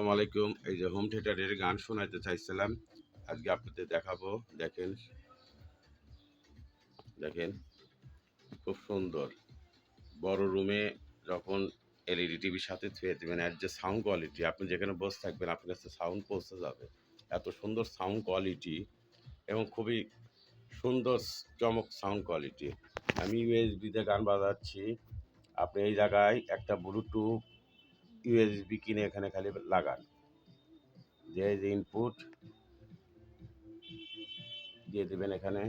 আসসালামু আলাইকুম। এই যে হোম থিয়েটারের গান শোনাতে চাইছিলাম। আজকে আপনাদের দেখাবো। দেখেন। দেখেন। খুব সুন্দর। বড় রুমে যখন এলইডি টিভির সাথে থুয়ে দেবেন, এর যে সাউন্ড কোয়ালিটি আপনি যেখানে বসে থাকবেন, আপনার কাছে সাউন্ড পৌঁছে যাবে। এত সুন্দর সাউন্ড কোয়ালিটি এবং খুবই সুন্দর চমক সাউন্ড কোয়ালিটি আমি ইউএসবিতে গান বাজাচ্ছি। আপনি এই জায়গায় একটা ব্লুটুথ ইউএসবি কিনে এখানে খালি লাগান। যে যে ইনপুট দিয়ে দেবেন এখানে,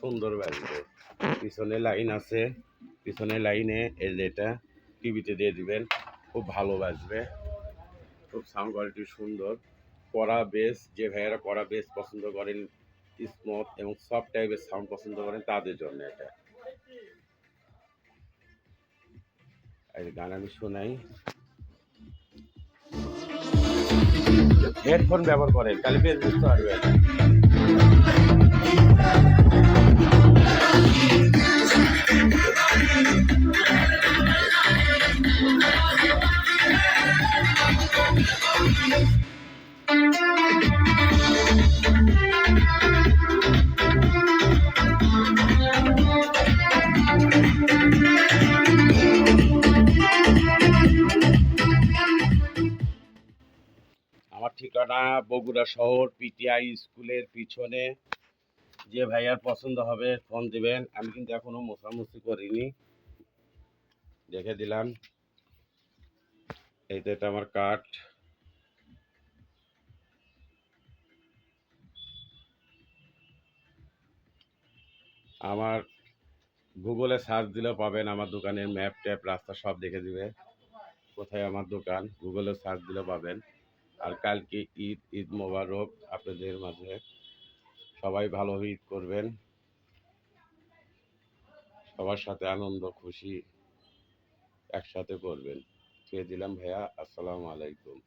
সুন্দর বাজবে পিছনে লাইন আছে, পিছনে লাইনে এই এটা টিভিতে দিয়ে দিবেন, খুব ভালো বাজবে। খুব সাউন্ড কোয়ালিটি সুন্দর। কড়া বেস যে ভাইয়েরা কড়া বেস পছন্দ করেন স্মুথ এবং সফট টাইপের সাউন্ড পছন্দ করেন, তাদের জন্য এটা। এই গান আমি শোনাই। হেডফোন ব্যবহার করেন তাহলে বেশ বুঝতে পারবেন। ঠিকানা, বগুড়া শহর, পিটিআই স্কুলের পিছনে। যে ভাইয়ার পছন্দ হবে ফোন দিবেন। আমি কিন্তু এখনও মোছামুছি করিনি। দেখে দিলাম। এই তো এটা আমার কার্ড আমার গুগলে সার্চ দিলেও পাবেন আমার দোকানের ম্যাপ ট্যাপ, রাস্তা সব দেখে দিবে। কোথায় আমার দোকান? গুগলে সার্চ দিলেও পাবেন। আর কালকে ঈদ ঈদ মোবারক আপনাদের মাঝে। সবাই ভালোভাবে ঈদ করবেন। সবার সাথে আনন্দ, খুশি একসাথে করবেন। খেয়ে দিলাম ভাইয়া, আসসালামু আলাইকুম।